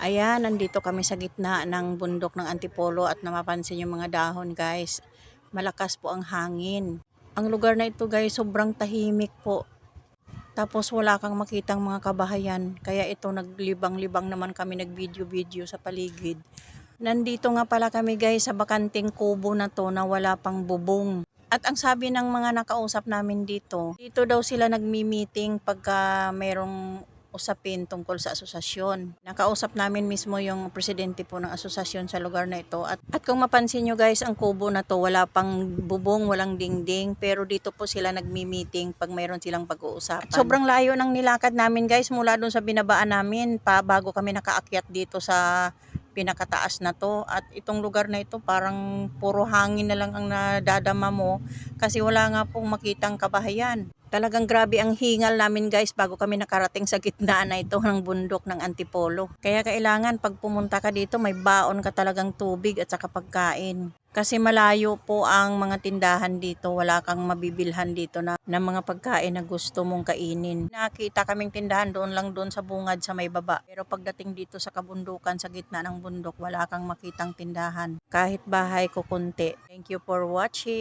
Ayan, nandito kami sa gitna ng bundok ng Antipolo at namapansin yung mga dahon guys. Malakas po ang hangin. Ang lugar na ito guys, sobrang tahimik po. Tapos wala kang makitang mga kabahayan. Kaya ito naglibang-libang naman kami nag-video-video sa paligid. Nandito nga pala kami guys sa bakanting kubo na to na wala pang bubong. At ang sabi ng mga nakausap namin dito, dito daw sila nagmi-meeting pagka merong usapin tungkol sa asosasyon. Nakausap namin mismo yung presidente po ng asosasyon sa lugar na ito. At, at kung mapansin nyo guys, ang kubo na to wala pang bubong, walang dingding. Pero dito po sila nagmi-meeting pag mayroon silang pag-uusapan. Sobrang layo ng nilakad namin guys mula doon sa binabaan namin pa bago kami nakaakyat dito sa pinakataas na to at itong lugar na ito parang puro hangin na lang ang nadadama mo kasi wala nga pong makitang kabahayan. Talagang grabe ang hingal namin guys bago kami nakarating sa gitna na ito ng bundok ng Antipolo. Kaya kailangan pag pumunta ka dito may baon ka talagang tubig at saka pagkain. Kasi malayo po ang mga tindahan dito, wala kang mabibilhan dito na, na mga pagkain na gusto mong kainin. Nakita kaming tindahan doon lang doon sa bungad sa may baba. Pero pagdating dito sa kabundukan, sa gitna ng bundok, wala kang makitang tindahan. Kahit bahay ko kunti. Thank you for watching.